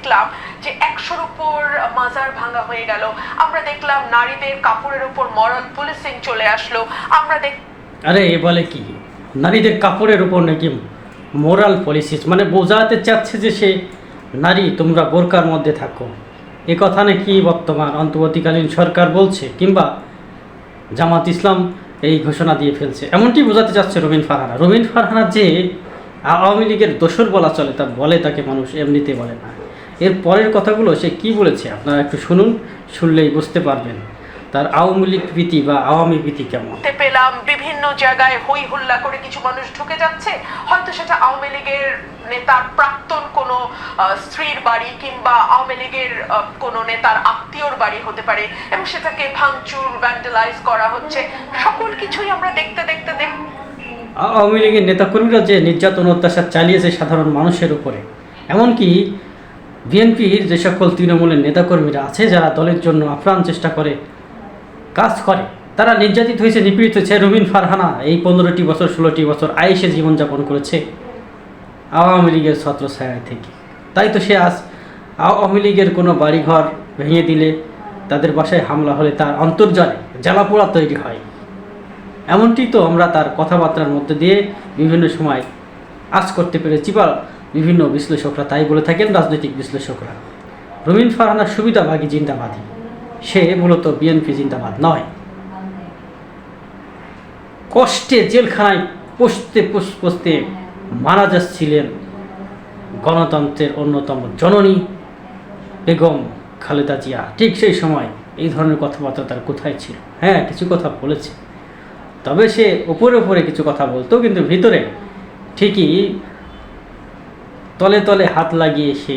দেখলাম যে একশোর উপর মাজার ভাঙা হয়ে গেল। আমরা দেখলাম নারীদের কাপড়ের উপর মরাল পুলিশিং চলে আসলো। আমরা দেখ আরে, এ বলে কি? নারীদের কাপড়ের উপর নাকি মোরাল পলিসিস মানে বোঝাতে চাচ্ছে যে সে নারী, তোমরা বোরকার মধ্যে থাকো। এ কথা নাকি বর্তমান অন্তর্বর্তীকালীন সরকার বলছে, কিংবা জামাত ইসলাম এই ঘোষণা দিয়ে ফেলছে। এমনটি বোঝাতে চাচ্ছে রবিন ফারহানা। রবিন ফারহানা যে আওয়ামী লীগের দোসর বলা চলে, তা বলে তাকে মানুষ এমনিতে বলে না। এর পরের কথাগুলো সে কি বলেছে? আপনারা একটু শুনুন শুনলেই বুঝতে পারবেন। তার আওয়ামী লীগ প্রীতি বা আওয়ামী প্রীতি কেমন? পেলাম বিভিন্ন জায়গায় হই হুল্লা করে কিছু মানুষ ঢুকে যাচ্ছে। হয়তো সেটা আওয়ামী লীগের নেতার প্রাক্তন কোনো স্ত্রীর বাড়ি কিংবা আওয়ামী লীগের কোনো নেতার আত্মীয়র বাড়ি হতে পারে এবং সেটাকে ভাঙচুর ভ্যান্ডালাইজ করা হচ্ছে। সকল কিছুই আমরা দেখতে দেখতে দেখ আওয়ামী লীগের নেতাকর্মীরা যে নির্যাতন অত্যাচার চালিয়েছে সাধারণ মানুষের উপরে এমনকি বিএনপির যে সকল তৃণমূলের নেতাকর্মীরা আছে, যারা দলের জন্য আপ্রাণ চেষ্টা করে, কাজ করে, তারা নির্যাতিত হয়েছে, নিপীড়িত হয়েছে। রবিন ফারহানা এই পনেরোটি বছর, ষোলোটি বছর আয়েসে জীবনযাপন করেছে আওয়ামী লীগের ছত্রছায়া থেকে। তাই তো সে আজ আওয়ামী লীগের কোনো বাড়িঘর ভেঙে দিলে তাদের বাসায় হামলা হলে তার অন্তর্জালে জ্বালাপোড়া তৈরি হয়। এমনটি তো আমরা তার কথাবার্তার মধ্যে দিয়ে বিভিন্ন সময় আজ করতে পেরেছি। বা বিভিন্ন বিশ্লেষকরা তাই বলে থাকেন, রাজনৈতিক বিশ্লেষকরা। রবিন ফারহানা সুবিধাভাগী জিন্দাবাদী। সে মূলত বিএনপি জিন্দাবাদ নয়। কষ্টে জেলখানায় পষতে পোষ- পষতে মারা যাচ্ছিলেন গণতন্ত্রের অন্যতম জননী বেগম খালেদা জিয়া। ঠিক সেই সময় এই ধরনের কথাবার্তা তার কোথায় ছিল? হ্যাঁ কিছু কথা বলেছে। তবে সে উপরে উপরে কিছু কথা বলতো, কিন্তু ভিতরে ঠিকই তলে তলে হাত লাগিয়ে সে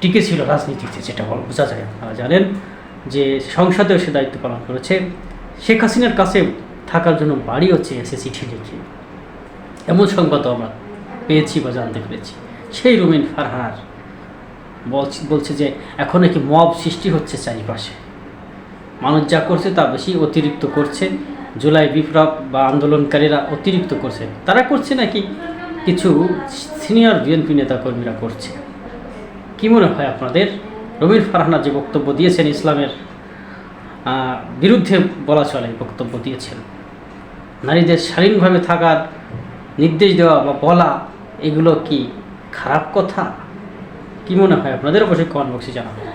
টিকে ছিল রাজনীতিতে, যেটা বল, বোঝা যায়। আপনারা জানেন যে সংসদেও সে দায়িত্ব পালন করেছে। শেখ হাসিনার কাছে থাকার জন্য বাড়িও চেয়েছে চিঠি লিখে এমন সংবাদও আমরা পেয়েছি বা জানতে পেরেছি। সেই রুমিন ফারহানার বলছে বলছে যে এখন নাকি মব সৃষ্টি হচ্ছে চারিপাশে। মানুষ যা করছে তা বেশি অতিরিক্ত করছে। জুলাই বিপ্লব বা আন্দোলনকারীরা অতিরিক্ত করছে। তারা করছে নাকি কিছু সিনিয়র বিএনপি নেতাকর্মীরা করছে। কি মনে হয় আপনাদের? রবির ফারহানা যে বক্তব্য দিয়েছেন ইসলামের বিরুদ্ধে বলা চলে বক্তব্য দিয়েছেন। নারীদের স্বাধীনভাবে থাকার নির্দেশ দেওয়া বা বলা, এগুলো কি খারাপ কথা? কি মনে হয় আপনাদের? অবশ্যই কমেন্ট বক্সে জানাবেন।